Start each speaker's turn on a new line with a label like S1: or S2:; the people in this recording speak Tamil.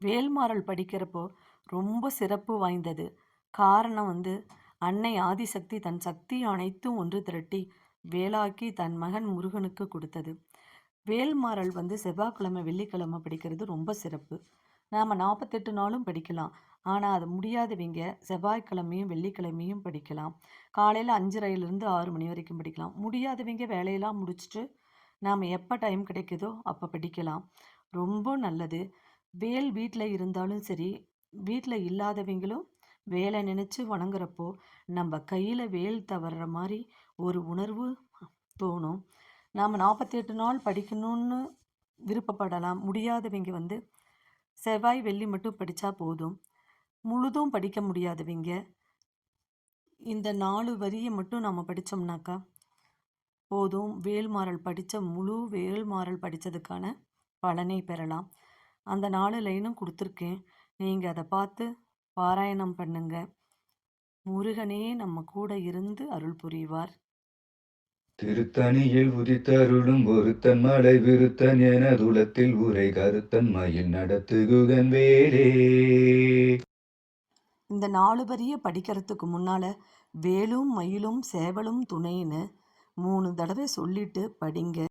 S1: வேல்மாறல் படிக்கிறப்போ ரொம்ப சிறப்பு வாய்ந்தது. காரணம் வந்து அன்னை ஆதிசக்தி தன் சக்தி அனைத்தும் ஒன்று திரட்டி வேலாக்கி தன் மகன் முருகனுக்கு கொடுத்தது. வேல்மாறல் வந்து செவ்வாய்க்கிழமை வெள்ளிக்கிழமை படிக்கிறது ரொம்ப சிறப்பு. நாம் நாற்பத்தெட்டு நாளும் படிக்கலாம். ஆனால் அது முடியாதவங்க செவ்வாய்க்கிழமையும் வெள்ளிக்கிழமையும் படிக்கலாம். காலையில் அஞ்சரையிலேருந்து ஆறு மணி வரைக்கும் படிக்கலாம். முடியாதவங்க வேலையெல்லாம் முடிச்சுட்டு நாம் எப்போ டைம் கிடைக்குதோ அப்போ படிக்கலாம். ரொம்ப நல்லது. வேல் வீட்டில் இருந்தாலும் சரி வீட்டில் இல்லாதவங்களும் வேலை நினச்சி வணங்குறப்போ நம்ம கையில் வேல் தவறுற மாதிரி ஒரு உணர்வு தோணும். நாம் நாற்பத்தெட்டு நாள் படிக்கணும்னு விருப்பப்படலாம். முடியாதவங்க வந்து செவ்வாய் வெள்ளி மட்டும் படித்தா போதும். முழுதும் படிக்க முடியாதவங்க இந்த நாலு வரியை மட்டும் நம்ம படித்தோம்னாக்கா போதும். வேல்மாறல் படித்த முழு வேல்மாறல் படித்ததுக்கான பலனை பெறலாம். அந்த நாலு லைனும் கொடுத்துருக்கேன். நீங்கள் அதை பார்த்து பாராயணம் பண்ணுங்க. முருகனே நம்ம கூட இருந்து அருள் புரிவார்.
S2: திருத்தணியில் உதித்தருளும் ஒருத்தன் மலை விருத்தன் என துளத்தில் உரை கருத்தன் மயில் நடத்துகுகன் வேலே
S1: இந்த நாலு வரியை படிக்கிறதுக்கு முன்னால் வேலும் மயிலும் சேவலும் துணைன்னு மூணு தடவை சொல்லிட்டு படிங்க.